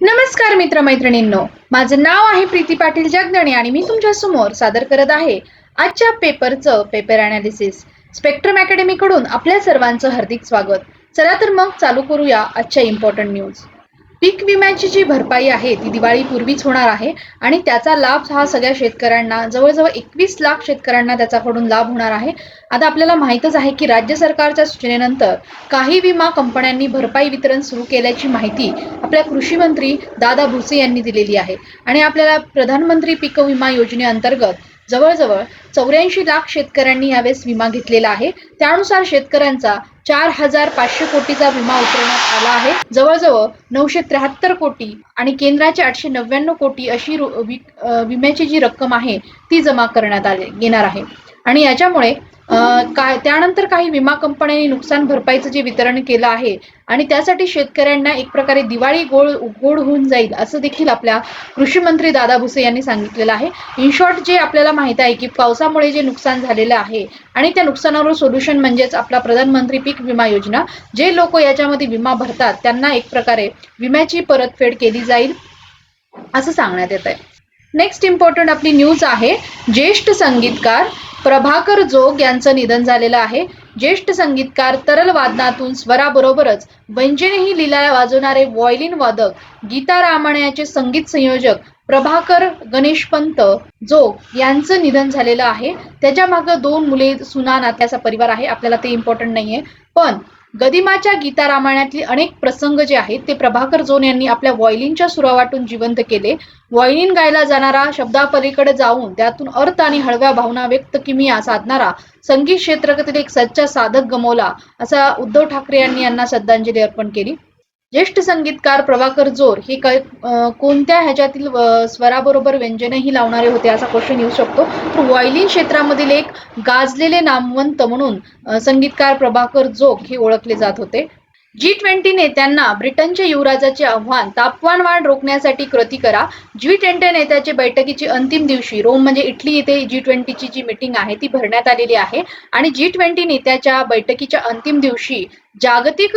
नमस्कार मित्रमैत्रिणींनो. माझं नाव आहे प्रीती पाटील जगदणे आणि मी तुमच्यासमोर सादर करत आहे आजच्या पेपरचं पेपर अनालिसिस स्पेक्ट्रम अकॅडमीकडून आपल्या सर्वांचं हार्दिक स्वागत. चला तर मग चालू करूया आजच्या इम्पॉर्टंट न्यूज पीक विम्याची जी भरपाई आहे ती दिवाळीपूर्वीच होणार आहे आणि त्याचा लाभ हा सगळ्या शेतकऱ्यांना जवळजवळ एकवीस लाख शेतकऱ्यांना त्याच्याकडून लाभ होणार आहे. आता आपल्याला माहीतच आहे की राज्य सरकारच्या सूचनेनंतर काही विमा कंपन्यांनी भरपाई वितरण सुरू केल्याची माहिती आपल्या कृषी मंत्री दादा भुसे यांनी दिलेली आहे. आणि आपल्याला प्रधानमंत्री पीक विमा योजनेअंतर्गत जवळजवळ चौऱ्याऐंशी लाख शेतकऱ्यांनी यावेळेस विमा घेतलेला आहे. त्यानुसार शेतकऱ्यांचा चार हजार पाचशे कोटीचा विमा उतरवण्यात आला आहे. जवळजवळ नऊशे त्र्याहत्तर कोटी आणि केंद्राचे आठशे नव्याण्णव कोटी अशी रु- विम्याची जी रक्कम आहे ती जमा करण्यात आली येणार आहे. आणि याच्यामुळे काय त्यानंतर काही विमा कंपन्यांनी नुकसान भरपाईचं जे वितरण केलं आहे आणि त्यासाठी शेतकऱ्यांना एक प्रकारे दिवाळी गोड गोड होऊन जाईल असं देखील आपल्या कृषी मंत्री दादा भुसे यांनी सांगितलेलं आहे. इन शॉर्ट जे आपल्याला माहीत आहे की पावसामुळे जे नुकसान झालेलं आहे आणि त्या नुकसानावर सोल्युशन म्हणजेच आपला प्रधानमंत्री पीक विमा योजना जे लोक याच्यामध्ये विमा भरतात त्यांना एक प्रकारे विम्याची परतफेड केली जाईल असं सांगण्यात येत आहे नेक्स्ट इम्पॉर्टंट आपली न्यूज आहे ज्येष्ठ संगीतकार प्रभाकर जोग यांचं निधन झालेलं आहे. ज्येष्ठ संगीतकार तरल वादनातून स्वराबरोबरच व्यंजनेही लीला वाजवणारे व्हॉयलिन वादक गीता रामायणाचे संगीत संयोजक प्रभाकर गणेशपंत जोग यांचं निधन झालेलं आहे. त्याच्या मागं दोन मुले सुना नात्याचा परिवार आहे. आपल्याला ते इम्पॉर्टंट नाहीये. पण गदिमाच्या गीता रामायणातले अनेक प्रसंग जे आहेत ते प्रभाकर जोन यांनी आपल्या व्हायोलिनच्या सुरावाटून जिवंत केले. व्हायोलिन गायला जाणारा शब्दापलीकडे जाऊन त्यातून अर्थ आणि हळव्या भावना व्यक्त किमिया साधणारा संगीत क्षेत्रातील एक सच्चा साधक गमवला असा उद्धव ठाकरे यांनी यांना श्रद्धांजली अर्पण केली. ज्येष्ठ संगीतकार प्रभाकर जोर हे क- कोणत्या ह्याच्यातील स्वराबरोबर व्यंजनही लावणारे होते असा क्वेश्चन येऊ शकतो. तर व्हायलिन क्षेत्रामधील एक गाजलेले नामवंत म्हणून संगीतकार प्रभाकर जोग हे ओळखले जात होते. जी ट्वेंटी नेत्यांना ब्रिटनच्या युवराजाचे आव्हान तापमान वाढ रोखण्यासाठी कृती करा. जी ट्वेंटी नेत्याच्या बैठकीची अंतिम दिवशी रोम म्हणजे इटली येथे जी ट्वेंटीची जी मिटिंग आहे ती भरण्यात आलेली आहे. आणि जी ट्वेंटी नेत्याच्या बैठकीच्या अंतिम दिवशी जागतिक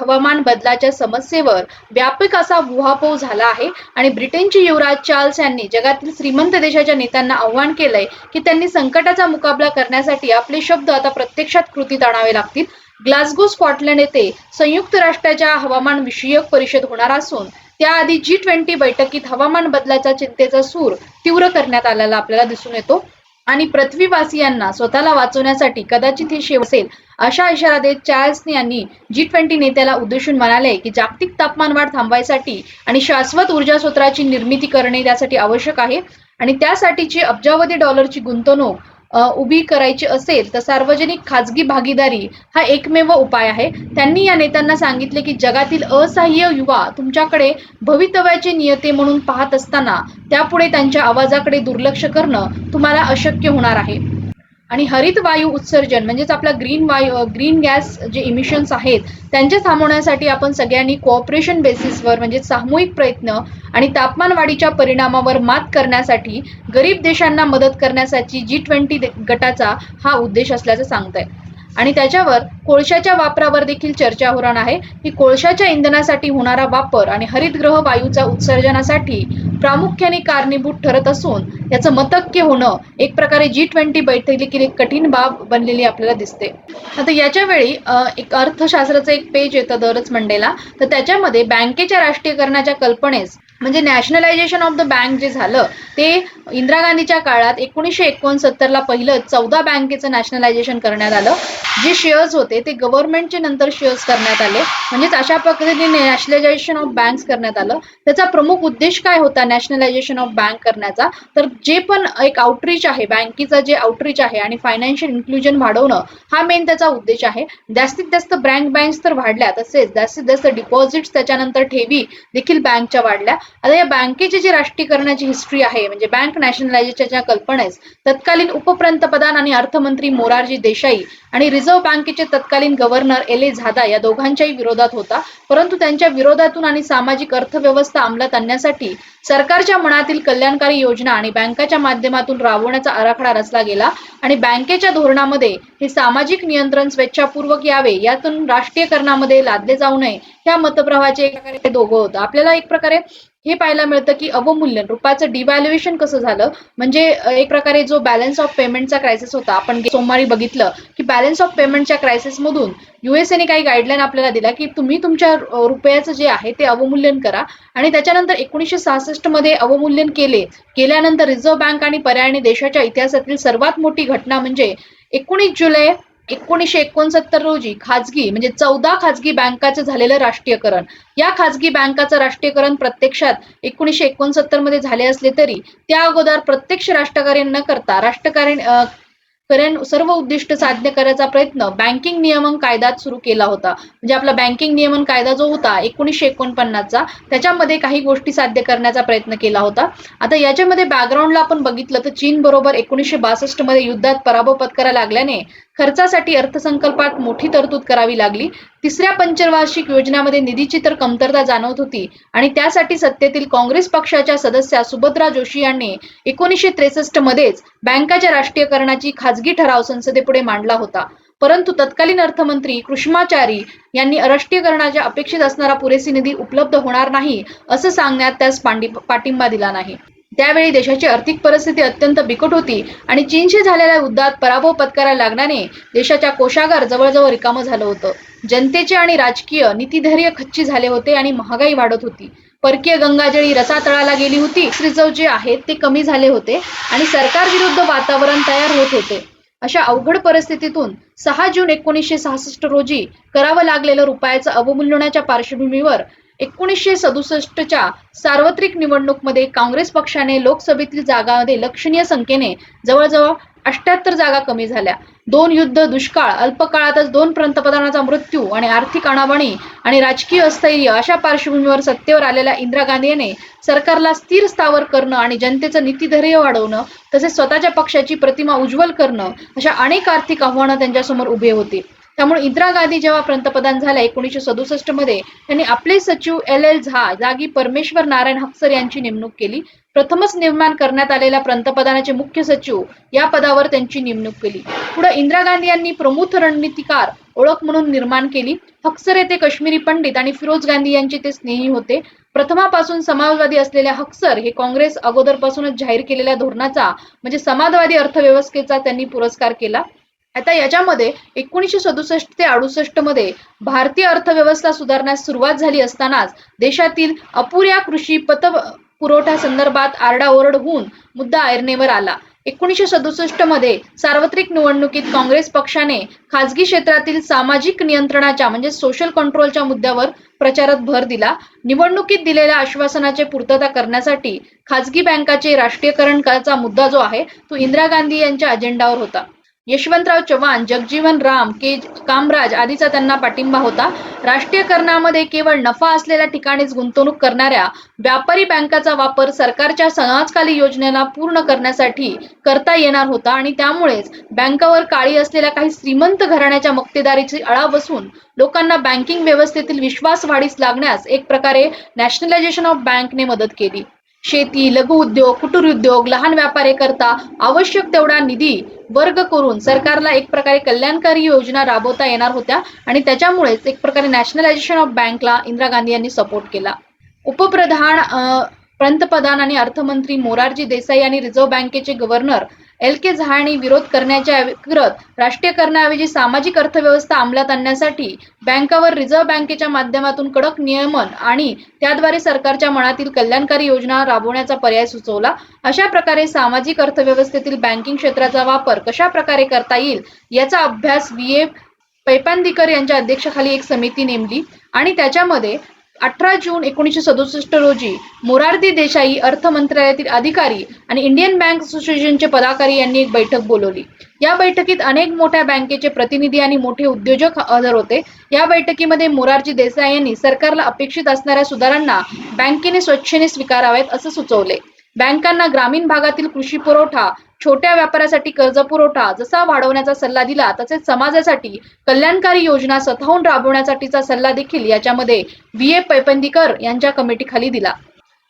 हवामान बदलाच्या समस्येवर व्यापक असा उहापोह झाला आहे. आणि ब्रिटनचे युवराज चार्ल्स यांनी जगातील श्रीमंत देशाच्या नेत्यांना आव्हान केलंय की त्यांनी संकटाचा मुकाबला करण्यासाठी आपले शब्द आता प्रत्यक्षात कृतीत आणावे लागतील. ग्लासगो स्कॉटलंड येथे संयुक्त राष्ट्राच्या हवामान विषयक परिषद होणार असून त्याआधी जी ट्वेंटी बैठकीत हवामान बदलाच्या चिंतेचा सूर तीव्र करण्यात आलेला आपल्याला दिसून येतो. आणि पृथ्वीवासियांना स्वतःला वाचवण्यासाठी कदाचित हे शेव असेल अशा इशारा देत चार्ल्स यांनी जी ट्वेंटी नेत्याला उद्देशून म्हणाले की जागतिक तापमान वाढ थांबवायसाठी आणि शाश्वत ऊर्जा स्रोताची निर्मिती करणे त्यासाठी आवश्यक आहे. आणि त्यासाठीची अब्जावधी डॉलरची गुंतवणूक उभी करायची असेल तर सार्वजनिक खाजगी भागीदारी हा एकमेव उपाय आहे. त्यांनी या नेत्यांना सांगितले की जगातील असहाय्य युवा तुमच्याकडे भवितव्याचे नियते म्हणून पाहत असताना त्यापुढे त्यांच्या आवाजाकडे दुर्लक्ष करणं तुम्हाला अशक्य होणार आहे. आणि हरित वायू उत्सर्जन म्हणजेच आपला ग्रीन वायू ग्रीन गॅस जे इमिशन्स आहेत त्यांचे थांबवण्यासाठी आपण सगळ्यांनी कोऑपरेशन बेसिसवर म्हणजे सामूहिक प्रयत्न आणि तापमानवाढीच्या परिणामावर मात करण्यासाठी गरीब देशांना मदत करण्यासाठी जी ट्वेंटी गटाचा हा उद्देश असल्याचं सांगत आहे आणि त्याच्यावर कोळशाच्या वापरावर देखील चर्चा होणार आहे. की कोळशाच्या इंधनासाठी होणारा वापर आणि हरितग्रह वायूचा उत्सर्जनासाठी प्रामुख्याने कारणीभूत ठरत असून याचं मतक्य होणं एक प्रकारे जी ट्वेंटी बैठकीतील एक कठीण बाब बनलेली आपल्याला दिसते. आता याच्या वेळी एक अर्थशास्त्राचं एक पेज येतं दरच मंडेला. तर त्याच्यामध्ये बँकेच्या राष्ट्रीयकरणाच्या कल्पनेस म्हणजे नॅशनलायझेशन ऑफ द बँक जे झालं ते इंदिरा गांधीच्या काळात एकोणीसशे एकोणसत्तरला पहिलं चौदा बँकेचं नॅशनलायझेशन करण्यात आलं. जे शेअर्स होते ते गव्हर्नमेंटचे नंतर शेअर्स करण्यात आले. म्हणजेच अशा पद्धतीने नॅशनलायझेशन ऑफ बँक्स करण्यात आलं. त्याचा प्रमुख उद्देश काय होता नॅशनलायझेशन ऑफ बँक करण्याचा? तर जे पण एक आउटरीच आहे बँकेचं जे आउटरीच आहे आणि फायनान्शियल इन्क्लुजन वाढवणं हा मेन त्याचा उद्देश आहे. जास्तीत जास्त बँक बँक्स तर वाढल्या तसेच जास्तीत जास्त डिपॉझिट्स त्याच्यानंतर ठेवी देखील बँकच्या वाढल्या. आता या बँकेची जी राष्ट्रीयकरणाची हिस्ट्री आहे म्हणजे बँक नॅशनलायझेशनच्या कल्पनेस तत्कालीन उपपंतप्रधान आणि अर्थमंत्री मोरारजी देसाई आणि रिझर्व्ह बँकेचे तत्कालीन गव्हर्नर एल ए झादा या दोघांच्याही विरोधात होता. परंतु त्यांच्या विरोधातून आणि सामाजिक अर्थव्यवस्था अंमलात आणण्यासाठी सरकारच्या मनातील कल्याणकारी योजना आणि बँकाच्या माध्यमातून राबवण्याचा आराखडा रचला गेला आणि बँकेच्या धोरणामध्ये हे सामाजिक नियंत्रण स्वेच्छापूर्वक यावे यातून राष्ट्रीयकरणामध्ये लादले जाऊ नये ह्या मतप्रवाहाचे एक प्रकारे ते दोघं होतं. आपल्याला एक प्रकारे हे पाहायला मिळतं की अवमूल्यन रुपयाचं डिव्हॅल्युएशन कसं झालं? म्हणजे एक प्रकारे जो बॅलन्स ऑफ पेमेंटचा क्रायसिस होता आपण सोमवारी बघितलं की बॅलन्स ऑफ पेमेंटच्या क्रायसिस मधून युएसएने काही गाईडलाईन आपल्याला दिला की तुम्ही तुमच्या रुपयाचं जे आहे ते अवमूल्यन करा आणि त्याच्यानंतर एकोणीसशे सहासष्टमध्ये अवमूल्यन केले. केल्यानंतर रिझर्व्ह बँक आणि पर्यायाने देशाच्या इतिहासातील सर्वात मोठी घटना म्हणजे एकोणीस जुलै एकोणीसशे एकोणसत्तर रोजी खाजगी म्हणजे चौदा खाजगी बँकाचं झालेलं राष्ट्रीयकरण. या खाजगी बँकाचं राष्ट्रीयकरण प्रत्यक्षात एकोणीसशे एकोणसत्तरमध्ये झाले असले तरी त्या अगोदर प्रत्यक्ष राष्ट्रकार्य न करता राष्ट्रकार्य करण सर्व उद्दिष्ट साध्य करायचा प्रयत्न बँकिंग नियमन कायद्यात सुरू केला होता. म्हणजे आपला बँकिंग नियमन कायदा जो होता एकोणीसशे एकोणपन्नासचा त्याच्यामध्ये काही गोष्टी साध्य करण्याचा प्रयत्न केला होता. आता याच्यामध्ये बॅकग्राऊंडला आपण बघितलं तर चीन बरोबर एकोणीसशे बासष्टमध्ये युद्धात पराभव पत्करा लागल्याने खर्चासाठी अर्थसंकल्पात मोठी तरतूद करावी लागली. तिसऱ्या पंचवार्षिक योजनामध्ये निधीची तर कमतरता जाणवत होती आणि त्यासाठी सत्तेतील काँग्रेस पक्षाच्या सदस्या सुभद्रा जोशी यांनी एकोणीसशे त्रेसष्ट मध्येच बँकाच्या राष्ट्रीयकरणाची खाजगी ठराव संसदेपुढे मांडला होता. परंतु तत्कालीन अर्थमंत्री कृष्णाचारी यांनी राष्ट्रीयकरणाच्या अपेक्षित असणारा पुरेसी निधी उपलब्ध होणार नाही असं सांगण्यात त्यास पाठिंबा दिला नाही. त्यावेळी देशाची आर्थिक परिस्थिती अत्यंत बिकट होती आणि चीनशी झालेल्या युद्धात पराभव पत्करायला लागल्याने देशाच्या कोशागार जवळजवळ रिकामं झालं होतं. जनतेचे आणि राजकीय नीतीधैर्य खच्ची झाले होते आणि महागाई वाढत होती. परकीय गंगाजळी रसातळाला गेली होती. रिझर्व जे आहेत ते कमी झाले होते आणि सरकार विरुद्ध वातावरण तयार होत होते. अशा अवघड परिस्थितीतून सहा जून एकोणीसशे सहासष्ट रोजी करावं लागलेलं रुपयाचं अवमूल्यनाच्या पार्श्वभूमीवर एकोणीसशे सदुसष्टच्या सार्वत्रिक निवडणूकमध्ये काँग्रेस पक्षाने लोकसभेतील जागामध्ये लक्षणीय संख्येने जवळजवळ अष्ट्याहत्तर जागा कमी झाल्या. दोन युद्ध दुष्काळ अल्पकाळातच दोन पंतप्रधानांचा मृत्यू आणि आर्थिक अनावणी आणि राजकीय अस्थैर्य अशा पार्श्वभूमीवर सत्तेवर आलेल्या इंदिरा गांधी यांनी सरकारला स्थिर स्थावर करणं आणि जनतेचं नीतीधैर्य वाढवणं तसेच स्वतःच्या पक्षाची प्रतिमा उज्ज्वल करणं अशा अनेक आर्थिक आव्हानं त्यांच्यासमोर उभे होती. त्यामुळे इंदिरा गांधी जेव्हा पंतप्रधान झाल्या एकोणीसशे सदुसष्टमध्ये त्यांनी आपले सचिव एल एल झा जागी परमेश्वर नारायण हक्सर यांची नेमणूक केली. प्रथमच निर्माण करण्यात आलेल्या पंतप्रधानाचे मुख्य सचिव या पदावर त्यांची नेमणूक केली. पुढे इंदिरा गांधी यांनी प्रमुख रणनीतिकार ओळख म्हणून निर्माण केली. हक्सर येथे काश्मीरी पंडित आणि फिरोज गांधी यांचे ते स्नेही होते. प्रथमापासून समाजवादी असलेल्या हक्सर हे काँग्रेस अगोदरपासूनच जाहीर केलेल्या धोरणाचा म्हणजे समाजवादी अर्थव्यवस्थेचा त्यांनी पुरस्कार केला. आता याच्यामध्ये एकोणीसशे सदुसष्ट ते अडुसष्टमध्ये भारतीय अर्थव्यवस्था सुधारण्यास सुरुवात झाली असतानाच देशातील अपुऱ्या कृषी पत पुरवठा संदर्भात आरडाओरड होऊन मुद्दा ऐरणीवर आला. एकोणीसशे सदुसष्टमध्ये सार्वत्रिक निवडणुकीत काँग्रेस पक्षाने खाजगी क्षेत्रातील सामाजिक नियंत्रणाच्या म्हणजे सोशल कंट्रोलच्या मुद्द्यावर प्रचारात भर दिला. निवडणुकीत दिलेल्या आश्वासनाचे पूर्तता करण्यासाठी खाजगी बँकाचे राष्ट्रीयकरण करायचा मुद्दा जो आहे तो इंदिरा गांधी यांच्या अजेंडावर होता. यशवंतराव चव्हाण जगजीवन राम के कामराज आदीचा त्यांना पाठिंबा होता. राष्ट्रीयकरणामध्ये केवळ नफा असलेल्या ठिकाणीच गुंतवणूक करणाऱ्या व्यापारी बँकाचा वापर सरकारच्या समाजकाली योजनेला पूर्ण करण्यासाठी करता येणार होता आणि त्यामुळेच बँकावर काळी असलेल्या काही श्रीमंत घराण्याच्या मक्तेदारीची आळा बसून लोकांना बँकिंग व्यवस्थेतील विश्वास वाढीस लागण्यास एक प्रकारे नॅशनलायझेशन ऑफ बँकने मदत केली. शेती लघु उद्योग कुटीर उद्योग लहान व्यापारीकरता आवश्यक तेवढा निधी वर्ग करून सरकारला एक प्रकारे कल्याणकारी योजना राबवता येणार होत्या आणि त्याच्यामुळेच एक प्रकारे नॅशनलायझेशन ऑफ बँकला इंदिरा गांधी यांनी सपोर्ट केला. उपप्रधान पंतप्रधान आणि अर्थमंत्री मोरारजी देसाई आणि रिझर्व्ह बँकेचे गव्हर्नर एल के झा विरोध करण्याच्या विरोधात राष्ट्रीयकरणाऐवजी सामाजिक अर्थव्यवस्था अंमलात आणण्यासाठी बँकावर रिझर्व्ह बँकेच्या माध्यमातून कडक नियमन आणि त्याद्वारे सरकारच्या मनातील कल्याणकारी योजना राबवण्याचा पर्याय सुचवला. अशा प्रकारे सामाजिक अर्थव्यवस्थेतील बँकिंग क्षेत्राचा वापर कशा प्रकारे करता येईल याचा अभ्यास व्ही. ए. पैपांदीकर यांच्या अध्यक्षाखाली एक समिती नेमली आणि त्याच्यामध्ये अठरा जून एकोणीसशे सदुसष्ट रोजी मोरारजी देसाई अर्थ मंत्रालयातील अधिकारी आणि इंडियन बँक असोसिएशनचे पदाधिकारी यांनी एक बैठक बोलवली. या बैठकीत अनेक मोठ्या बँकेचे प्रतिनिधी आणि मोठे उद्योजक हजर होते. या बैठकीमध्ये मोरारजी देसाई यांनी सरकारला अपेक्षित असणाऱ्या सुधारांना बँकेने स्वच्छेने स्वीकाराव्यात असं सुचवले. बँकांना ग्रामीण भागातील कृषी पुरवठा छोट्या व्यापाऱ्यासाठी कर्ज पुरवठा जसा वाढवण्याचा सल्ला दिला तसेच समाजासाठी कल्याणकारी योजना स्वतःहून राबवण्यासाठीचा सल्ला देखील याच्यामध्ये व्ही. ए. पैपंदीकर यांच्या कमिटीखाली दिला.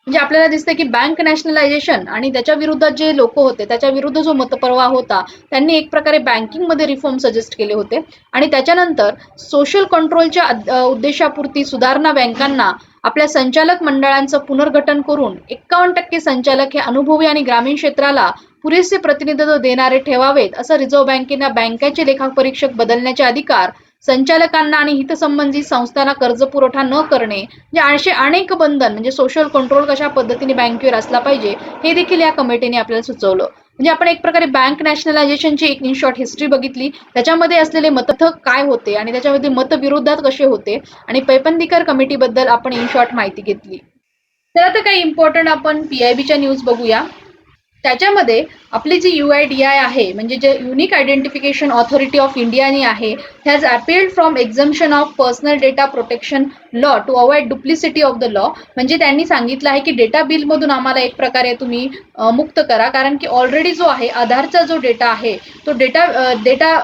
म्हणजे आपल्याला दिसतं की बँक नॅशनलायझेशन आणि त्याच्या विरुद्ध जे लोक होते त्याच्या विरुद्ध जो मतप्रवाह होता त्यांनी एक प्रकारे बँकिंगमध्ये रिफॉर्म सजेस्ट केले होते. आणि त्याच्यानंतर सोशल कंट्रोलच्या उद्देशापुरती सुधारणा बँकांना आपल्या संचालक मंडळांचं पुनर्गठन करून एक्कावन्न टक्के संचालक हे अनुभवी आणि ग्रामीण क्षेत्राला पुरेसे प्रतिनिधित्व देणारे ठेवावेत असं रिझर्व्ह बँकेनं बँकेचे लेखापरीक्षक बदलण्याचे अधिकार संचालकांना आणि हितसंबंधित संस्थांना कर्ज पुरवठा न करणे म्हणजे असे अनेक बंधन म्हणजे सोशल कंट्रोल कशा पद्धतीने बँकेवर असला पाहिजे हे देखील या कमिटीने आपल्याला सुचवलं. म्हणजे आपण एक प्रकारे बँक नॅशनलायझेशनची एक इन शॉर्ट हिस्ट्री बघितली त्याच्यामध्ये असलेले मतथ काय होते आणि त्याच्यामध्ये मतविरोधात कसे होते आणि पैपंदीकर कमिटीबद्दल आपण इन शॉर्ट माहिती घेतली. तर आता काही इम्पॉर्टंट आपण पी आय न्यूज बघूया. त्याच्यामध्ये आपली जी यू आय डी आय आहे म्हणजे जे युनिक आयडेंटिफिकेशन ऑथॉरिटी ऑफ इंडियानी आहे has appealed from exemption of personal data protection law to avoid duplicity of the law म्हणजे त्यांनी सांगितलं आहे की डेटा बिलमधून आम्हाला एक प्रकारे तुम्ही मुक्त करा. कारण की ऑलरेडी जो आहे आधारचा जो डेटा आहे तो डेटा डेटा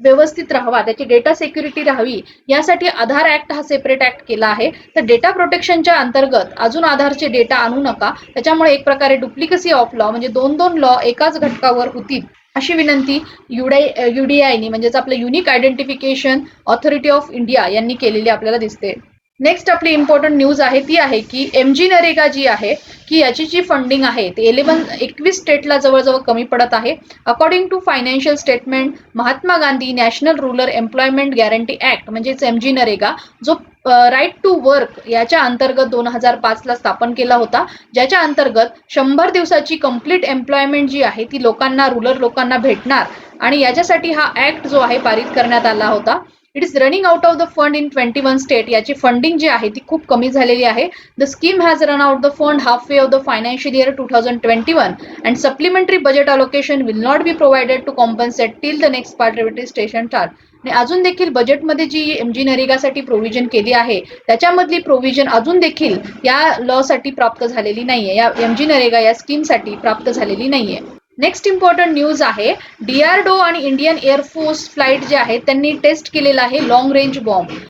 व्यवस्थित राहावा त्याची डेटा सिक्युरिटी राहावी यासाठी आधार ऍक्ट हा सेपरेट ऍक्ट केला आहे. तर डेटा प्रोटेक्शनच्या अंतर्गत अजून आधारचे डेटा आणू नका. त्याच्यामुळे एक प्रकारे डुप्लिकसी ऑफ लॉ म्हणजे दोन दोन लॉ एकाच घटकावर होतील अशी विनंती युडाय युडीआयनी म्हणजेच आपलं unique identification authority of India यांनी केलेली आपल्याला दिसते. नेक्स्ट आपली इम्पॉर्टंट न्यूज आहे ती आहे की एम जी नरेगा जी आहे की याची जी फंडिंग आहे ते एलेवन एकवीस स्टेटला जवळजवळ कमी पडत आहे. According to financial statement Mahatma Gandhi national rural employment guarantee act म्हणजेच एम जी नरेगा जो राईट टू वर्क याच्या अंतर्गत दोन हजार पाचला स्थापन केला होता ज्याच्या अंतर्गत शंभर दिवसाची कंप्लीट एम्प्लॉयमेंट जी आहे ती लोकांना रुरल लोकांना भेटणार. आणि याच्यासाठी हा ऍक्ट जो आहे पारित करण्यात आला होता. It is running out of the fund in twenty one state याची फंडिंग जी आहे ती खूप कमी झालेली आहे. The scheme has run out the fund half way of the financial year two thousand twenty one and supplementary budget allocation will not be provided to compensate till the next पार्टिव्हिटी station charge आणि अजून देखील बजेटमध्ये G M G नरेगासाठी provision केली आहे त्याच्यामधली provision अजून देखील या लॉसाठी प्राप्त झालेली नाहीये. या एम जी नरेगा या स्कीमसाठी प्राप्त झालेली नाहीये. नेक्स्ट इम्पॉर्टंट न्यूज आहे डीआरडो आणि इंडियन एअरफोर्स फ्लाईट जे आहे त्यांनी टेस्ट केलेला आहे लॉंग रेंज बॉम्ब